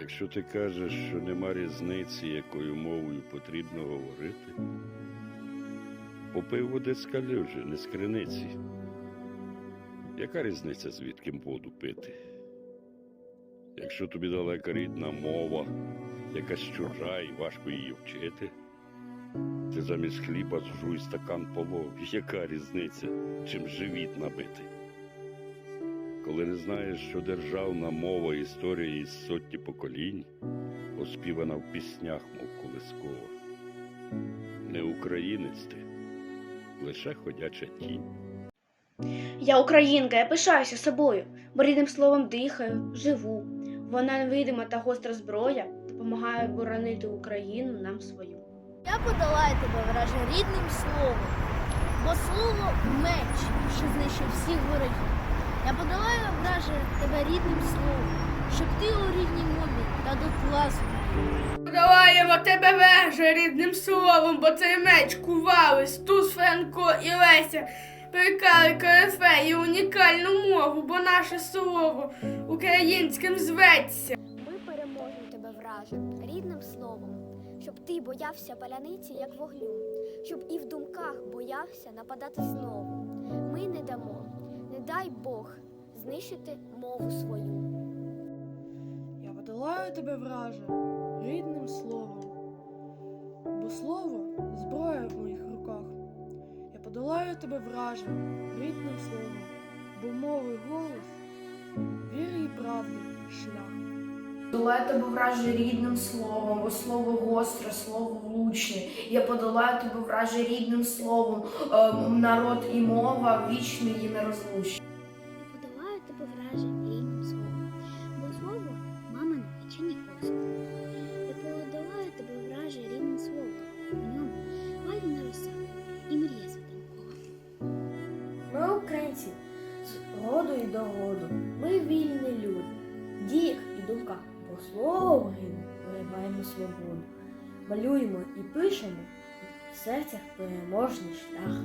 Якщо ти кажеш, що нема різниці, якою мовою потрібно говорити, попив води з калюжі, не з криниці. Яка різниця, звідки воду пити? Якщо тобі далека рідна мова, якась чужа і важко її вчити, ти замість хліба зжуй стакан полов. Яка різниця, чим живіт набити? Коли не знаєш, що державна мова історії із сотні поколінь, оспівана в піснях, мов колискова. Не українець ти, лише ходяча тінь. Я українка, я пишаюся собою, бо рідним словом дихаю, живу. Вона невидима та гостра зброя допомагає боронити Україну нам свою. Я подолаю тебе, враже, рідним словом, бо слово меч, що знищив всіх ворогів. Я подолаю, враже, тебе рідним словом, щоб ти у рідній мові та до класу. Подолаємо тебе веже рідним словом, бо цей меч кували Стус, Франко і Леся. Прикали корифеї унікальну мову, бо наше слово українським зветься. Ми переможемо тебе, враже, рідним словом, щоб ти боявся паляниці, як вогню, щоб і в думках боявся нападати знову. Ми не дамо, дай Бог, знищити мову свою. Я подолаю тебе, враже, рідним словом, бо слово зброя в моїх руках. Я подолаю тебе, враже, рідним словом, бо мови голос, віри і правди шлях. Подолаю тебе враже рідним словом, бо слово гостре, слово влучне. Я подолаю тебе враже рідним словом, е, народ і мова вічно і нерозлучні. Я подолаю тебе, враже, рідним словом, бо слово мамине печені хвост. Я подолаю тебе, враже, рідним словом, у ньому роса і мрія світанкова. Ми українці з роду і до роду. Ми вільні люди. В діях і думках, бо слово вириваємо свободу. Малюємо і пишемо в серцях переможний шлях.